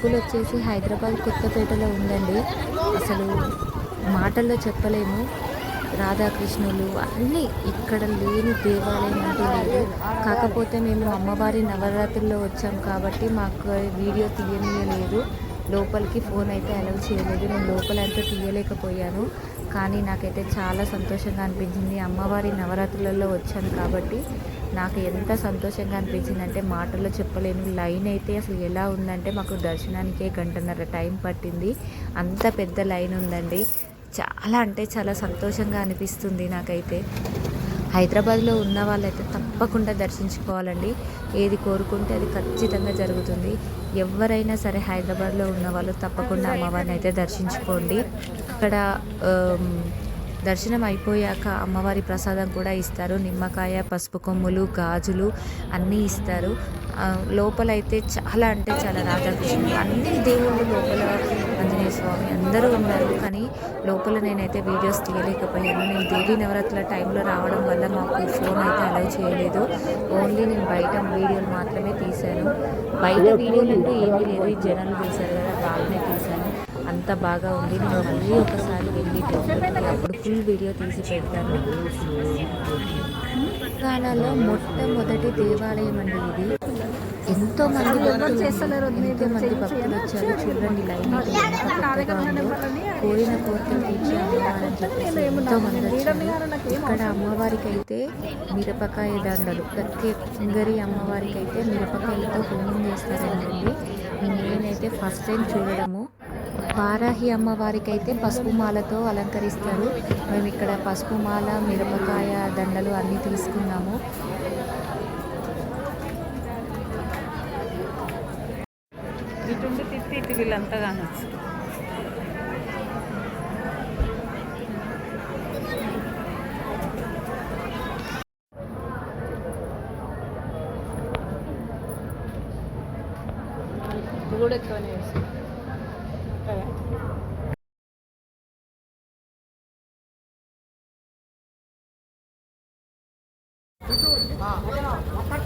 School వచ్చేసి హైదరాబాద్ కొత్తపేటలో ఉందండి. అసలు మాటల్లో చెప్పలేము. రాధాకృష్ణులు అన్నీ ఇక్కడ లేని దేవాలయం అంటూ లేదు. కాకపోతే మేము అమ్మవారి నవరాత్రుల్లో వచ్చాం కాబట్టి మాకు వీడియో తీయనీయలేదు. లోపలికి ఫోన్ అయితే అలౌ చేయలేదు. నేను లోపలంతా తీయలేకపోయాను. కానీ నాకైతే చాలా సంతోషంగా అనిపించింది. అమ్మవారి నవరాత్రులలో వచ్చాను కాబట్టి నాకు ఎంత సంతోషంగా అనిపించింది అంటే మాటల్లో చెప్పలేను లైన్ అయితే అసలు ఎలా ఉందంటే మాకు దర్శనానికే గంటన్నర టైం పట్టింది. అంత పెద్ద లైన్ ఉందండి. చాలా అంటే చాలా సంతోషంగా అనిపిస్తుంది నాకైతే. హైదరాబాద్లో ఉన్న వాళ్ళైతే తప్పకుండా దర్శించుకోవాలండి. ఏది కోరుకుంటే అది ఖచ్చితంగా జరుగుతుంది. ఎవరైనా సరే హైదరాబాద్లో ఉన్న వాళ్ళు తప్పకుండా అమ్మవారిని అయితే దర్శించుకోండి. అక్కడ దర్శనం అయిపోయాక అమ్మవారి ప్రసాదం కూడా ఇస్తారు. నిమ్మకాయ పసుపు కొమ్ములు గాజులు అన్నీ ఇస్తారు. లోపలైతే చాలా అంటే చాలా రాధాకృష్ణుడు. అన్ని దేవుళ్ళు లోపల ఆంజనేయ స్వామి అందరూ ఉన్నారు. కానీ లోపల నేనైతే వీడియోస్ తీయలేకపోయాను. నేను దేవీ నవరాత్రుల టైంలో రావడం వల్ల మాకు ఫోన్ అయితే అలౌ చేయలేదు. ఓన్లీ నేను బయట వీడియోలు మాత్రమే తీశాను. బయట వీడియోలు అంటే ఏమీ లేదు. జనాలు తీశారు కదా వాళ్ళనే తీశాను. అంత బాగా ఉంది. నేను మళ్ళీ ఒకసారి వెళ్ళి అప్పుడు ఫుల్ వీడియో తీసి పెడతాను. తెలంగాణలో మొట్టమొదటి దేవాలయం అండి ఇది. ఎంతో మంది ఎంతో మంది భక్తులు వచ్చారు. చూడండి లైన్ కోరిన కోరికలు తీర్చే ఎంతో మంది ఇక్కడ అమ్మవారికి అయితే మిరపకాయ దండలు. ప్రతి సింగరి అమ్మవారికి అయితే మిరపకాయలతో హోమం చేస్తారండి నేనైతే ఫస్ట్ టైం చూడడము. వారాహి అమ్మవారికి అయితే పసుపు మాలతో అలంకరిస్తారు. మేము ఇక్కడ పసుపు మాల మిరపకాయ దండలు అన్నీ తీసుకున్నాము. ఇటుండి తిప్పి ఇటు వీళ్ళంతా కానొచ్చు ఇది కూడా ఎక్కువనే వేస్తుంది 早いな。